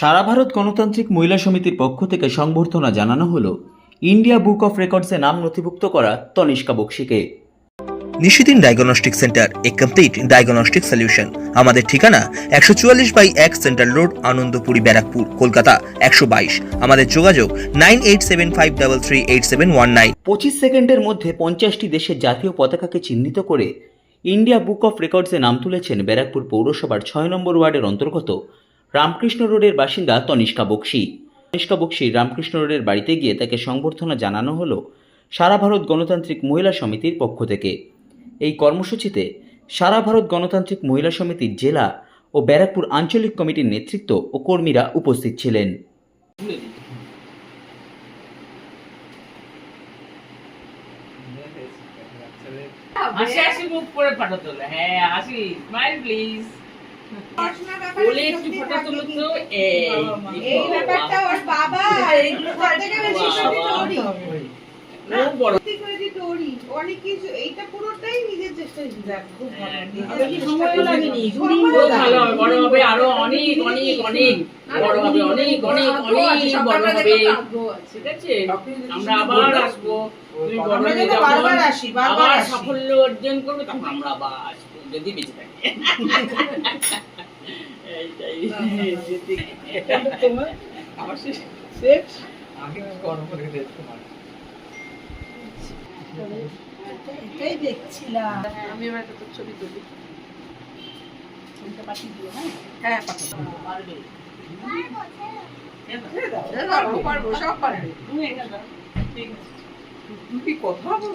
সারা ভারত গণতান্ত্রিক মহিলা সমিতির পক্ষ থেকে সংবর্ধনা জানানো হলো ইন্ডিয়া বুক অফ রেকর্ডসে নাম নথিভুক্ত করা Tanishka বক্সিকে। Nishidin diagnostic centre a complete diagnostic solution. আমাদের ঠিকানা একশো চুয়াল্লিশ বাই এক সেন্ট্রাল রোড আনন্দপুরি ব্যারাকপুর কলকাতা একশো বাইশ। আমাদের যোগাযোগ nine eight seven five double three eight seven one nine. পঁচিশ সেকেন্ডের মধ্যে পঞ্চাশটি দেশের জাতীয় পতাকাকে চিহ্নিত করে ইন্ডিয়া বুক অফ রেকর্ডসে নাম তুলেছেন ব্যারাকপুর পৌরসভার ছয় নম্বর ওয়ার্ডের অন্তর্গত রামকৃষ্ণ রোডের বাসিন্দা তনিষ্কা বক্সি। তনিষ্কা বক্সি রামকৃষ্ণ রোডের বাড়িতে গিয়ে তাকে সংবর্ধনা জানানো হলো সারা ভারত গণতান্ত্রিক মহিলা সমিতির পক্ষ থেকে। এই কর্মসূচিতে সারা ভারত গণতান্ত্রিক মহিলা সমিতির জেলা ও ব্যারাকপুর আঞ্চলিক কমিটির নেতৃত্ব ও কর্মীরা উপস্থিত ছিলেন। মুখ করে তোলো। হ্যাঁ হাসি স্মাইল, প্লিজ। বলে একটু ফটো তুলো তো। এই এই ব্যাপারটা ওর বাবা আর এইগুলো থেকে বেশি সত্যি তোরই। ও বড়। সত্যি করে যে তোরই। অনেক কিছু এইটা পুরোটাই নিজের চেষ্টায় খুব ভালো। নিজের নিজের সময়ও লাগেনি? ভালো বড় হবে আরও অনেক অনেক অনেক বড় হবে অনেক অনেক অনেক বড় হবে। ঠিক আছে? আমরা আবার আসব। তুমি বড় হয়ে যাব বারবার আসি, বারবার আবার সাফল্য অর্জন করবে তখন আমরা আবার আসব। যদি বেঁচে থাকি। শেষ শেষ এটাই দেখছিলাম। আমি এবার ছবি তুলি হ্যাঁ। পারব। তুমি ঠিক আছে তুই কথা বল।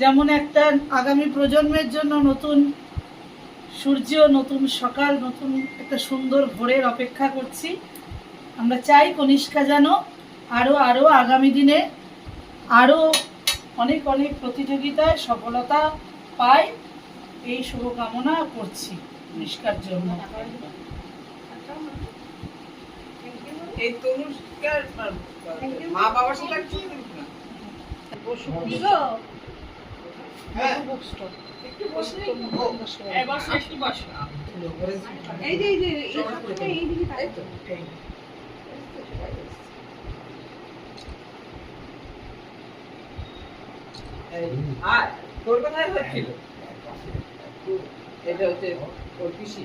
যেমন একটা আগামী প্রজন্মের জন্য নতুন সূর্য নতুন সকাল নতুন একটা সুন্দর ভোরের অপেক্ষা করছি। আমরা চাই কনিষ্কা যেন আরও আরও আগামী দিনে আরও অনেক অনেক প্রতিযোগিতায় সফলতা পায়। এই শুভকামনা করছি কনিষ্কার জন্য। এই তনুষ্কার মা বাবার সাথে আর তোর কোথায় হচ্ছিল? এটা হচ্ছে ওর পিসি।